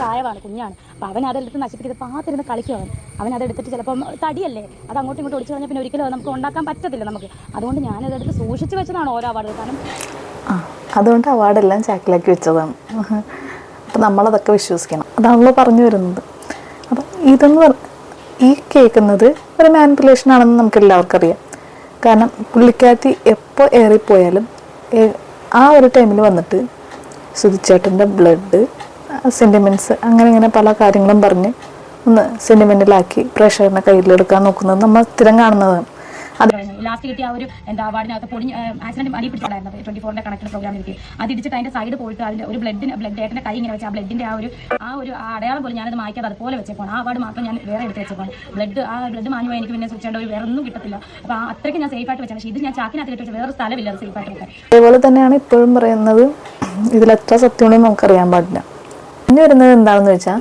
പ്രായമാണ് കുഞ്ഞാണ്. അപ്പോൾ അവൻ അതെടുത്ത് നശിപ്പിക്കുന്നത് പാത്തിരുന്ന് കളിക്കും അവൻ അതെടുത്തിട്ട് ചിലപ്പം തടിയല്ലേ? അത് അങ്ങോട്ടും ഇങ്ങോട്ടും ഒടിച്ചു കഴിഞ്ഞാൽ പിന്നെ ഒരിക്കലും അത് നമുക്ക് ഉണ്ടാക്കാൻ പറ്റത്തില്ല നമുക്ക്. അതുകൊണ്ട് ഞാൻ ഞാനതെടുത്ത് സൂക്ഷിച്ച് വെച്ചതാണ് ഓരോ അവാർഡ് കാരണം അതുകൊണ്ട് അവാർഡെല്ലാം ചാക്കിലാക്കി വെച്ചതാണ്. അപ്പം നമ്മളതൊക്കെ വിശ്വസിക്കണം. അതാണല്ലോ പറഞ്ഞു വരുന്നത്. അപ്പം ഇതെന്ന് ഈ കേൾക്കുന്നത് ഒരു മാനിപ്പുലേഷൻ ആണെന്ന് നമുക്ക് എല്ലാവർക്കും അറിയാം കാരണം പുള്ളിക്കാത്തി എപ്പോൾ ഏറിപ്പോയാലും ആ ഒരു ടൈമിൽ വന്നിട്ട് സുധിച്ചേട്ടന്റെ ബ്ലഡ് സെന്റിമെന്റ്സ് അങ്ങനെ ഇങ്ങനെ പല കാര്യങ്ങളും പറഞ്ഞ് ഒന്ന് സെന്റിമെന്റിലാക്കി പ്രേക്ഷകരുടെ കയ്യിലെടുക്കാൻ നോക്കുന്നത് നമ്മൾ സ്ഥിരം കാണുന്നതാണ് ലാസ്റ്റ് കിട്ടിയ ആ ഒരു എന്താ അവാർഡിനകത്ത് പൊടി ആക്സിഡന്റ് അടി പിടിച്ചിട്ടുണ്ടായിരുന്നത് ട്വന്റി ഫോറിന്റെ കണക്കിന് പ്രോഗ്രാം കിട്ടി അത് ഇടിച്ചിട്ട് അതിന്റെ സൈഡ് പോയിട്ട് അതിന്റെ ഒരു ബ്ലഡിന് ബ്ലഡ് ഏട്ടന്റെ കൈ ഇങ്ങനെ വെച്ച് ആ ബ്ലഡിന്റെ ആ ഒരു ആ ഒരു അടയാളം പോലും ഞാനത് മായ്ക്കാതെ അതുപോലെ വെച്ചേക്കാണ് ആ അവാർഡ് മാത്രം ഞാൻ വേറെ എടുത്ത് വെച്ചേക്കാണ് ബ്ലഡ് ആ ബ്ലഡ് എനിക്ക് പിന്നെ സൂക്ഷിക്കേണ്ട ഒരു വേറെ ഒന്നും കിട്ടത്തില്ല. അപ്പോൾ ആ അത്രയ്ക്ക് ഞാൻ സേഫ് ആയിട്ട് വെച്ചാണ് പക്ഷേ ഇത് ഞാൻ ചാക്കിനകത്ത് കെട്ടി വെച്ച വേറെ സ്ഥലമില്ല സേഫ് ആയിട്ട് വെക്കാൻ. അതേപോലെ തന്നെയാണ് ഇപ്പോഴും പറയുന്നത് ഇതിലെത്ര സത്യമുണ്ടെന്ന് നമുക്കറിയാൻ പാടില്ല. ഇനി വരുന്നത് എന്താണെന്ന് വെച്ചാൽ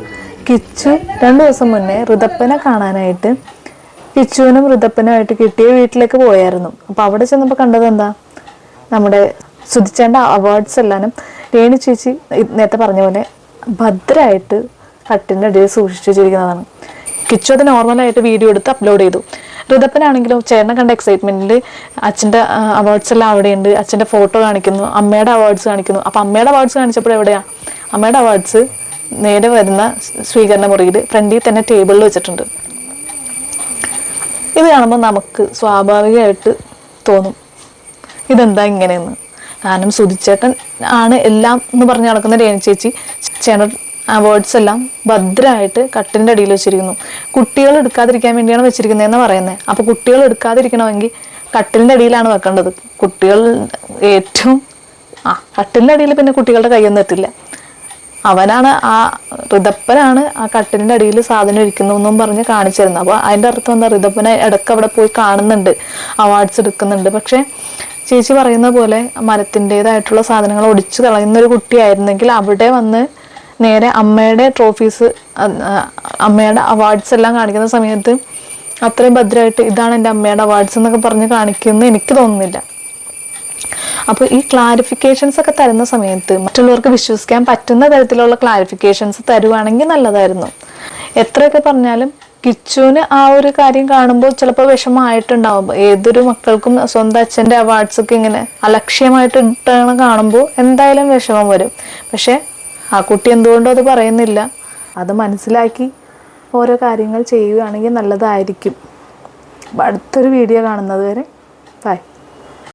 കിച്ചു രണ്ടു ദിവസം മുന്നേ ഋതപ്പനെ കാണാനായിട്ട് കിച്ചുവിനും ഋതപ്പനുമായിട്ട് കിട്ടിയ വീട്ടിലേക്ക് പോയായിരുന്നു. അപ്പോൾ അവിടെ ചെന്നപ്പോൾ കണ്ടത് എന്താ? നമ്മുടെ സുധിച്ചേണ്ട അവാർഡ്സ് എല്ലാനും രേണു ചേച്ചി നേരത്തെ പറഞ്ഞ പോലെ ഭദ്രമായിട്ട് കട്ടിന്റെ അടിയിൽ സൂക്ഷിച്ചു വെച്ചിരിക്കുന്നതാണ്. കിച്ചു അത് നോർമലായിട്ട് വീഡിയോ എടുത്ത് അപ്ലോഡ് ചെയ്തു. ഋതപ്പനാണെങ്കിലും ചേട്ടനെ കണ്ട എക്സൈറ്റ്മെന്റിൽ അച്ഛന്റെ അവാർഡ്സ് എല്ലാം അവിടെയുണ്ട്. അച്ഛന്റെ ഫോട്ടോ കാണിക്കുന്നു അമ്മയുടെ അവാർഡ്സ് കാണിക്കുന്നു. അപ്പം അമ്മയുടെ അവാർഡ്സ് കാണിച്ചപ്പോൾ എവിടെയാ അമ്മയുടെ അവാർഡ്സ് നേരെ വരുന്ന സ്വീകരണ മുറിയിൽ ഫ്രണ്ടിൽ തന്നെ ടേബിളിൽ വെച്ചിട്ടുണ്ട്. ഇത് കാണുമ്പോൾ നമുക്ക് സ്വാഭാവികമായിട്ട് തോന്നും ഇതെന്താ ഇങ്ങനെയെന്ന്? കാരണം സുധിച്ചേട്ടൻ ആണ് എല്ലാം എന്ന് പറഞ്ഞ് നടക്കുന്ന രേണു ചേച്ചി ചേട്ടൻ അവാർഡ്സ് എല്ലാം ഭദ്രമായിട്ട് കട്ടിന്റെ അടിയിൽ വെച്ചിരിക്കുന്നു. കുട്ടികൾ എടുക്കാതിരിക്കാൻ വേണ്ടിയാണ് വെച്ചിരിക്കുന്നതെന്ന് പറയുന്നത് അപ്പോൾ കുട്ടികൾ എടുക്കാതിരിക്കണമെങ്കിൽ കട്ടിലിന്റെ അടിയിലാണ് വെക്കേണ്ടത്. കുട്ടികൾ ഏറ്റവും ആ കട്ടിലിന്റെ അടിയിൽ പിന്നെ കുട്ടികളുടെ കൈയൊന്നും എത്തില്ല. അവനാണ് ആ ഋതപ്പനാണ് ആ കട്ടിലിന്റെ അടിയിൽ സാധനം ഇരിക്കുന്നു എന്നും പറഞ്ഞ് കാണിച്ചു തരുന്നത് അപ്പോൾ അതിന്റെ അർത്ഥം എന്താ? ഋതപ്പനെ ഇടയ്ക്ക് അവിടെ പോയി കാണുന്നുണ്ട്. അവാർഡ്സ് എടുക്കുന്നുണ്ട്. പക്ഷേ ചേച്ചി പറയുന്ന പോലെ മരത്തിന്റെതായിട്ടുള്ള സാധനങ്ങൾ ഒടിച്ചു കളയുന്ന ഒരു കുട്ടിയായിരുന്നെങ്കിൽ അവിടെ വന്ന് നേരെ അമ്മയുടെ ട്രോഫീസ് അമ്മയുടെ അവാർഡ്സ് എല്ലാം കാണിക്കുന്ന സമയത്ത് അത്രയും ഭദ്രമായിട്ട് ഇതാണ് എന്റെ അമ്മയുടെ അവാർഡ്സ് എന്നൊക്കെ പറഞ്ഞ് കാണിക്കുമെന്ന് എനിക്ക് തോന്നുന്നില്ല. അപ്പോൾ ഈ ക്ലാരിഫിക്കേഷൻസ് ഒക്കെ തരുന്ന സമയത്ത് മറ്റുള്ളവർക്ക് വിശ്വസിക്കാൻ പറ്റുന്ന തരത്തിലുള്ള ക്ലാരിഫിക്കേഷൻസ് തരുവാണെങ്കിൽ നല്ലതായിരുന്നു. എത്രയൊക്കെ പറഞ്ഞാലും കിച്ചുവിന് ആ ഒരു കാര്യം കാണുമ്പോൾ ചിലപ്പോൾ വിഷമമായിട്ടുണ്ടാവും. ഏതൊരു മക്കൾക്കും സ്വന്തം അച്ഛന്റെ അവാർഡ്സ് ഒക്കെ ഇങ്ങനെ അലക്ഷ്യമായിട്ട് ഇട്ടാണ് കാണുമ്പോൾ എന്തായാലും വിഷമം വരും. പക്ഷേ ആ കുട്ടി എന്തുകൊണ്ടും അത് പറയുന്നില്ല. അത് മനസ്സിലാക്കി ഓരോ കാര്യങ്ങൾ ചെയ്യുകയാണെങ്കിൽ നല്ലതായിരിക്കും. അടുത്തൊരു വീഡിയോ കാണുന്നത് വരെ ബൈ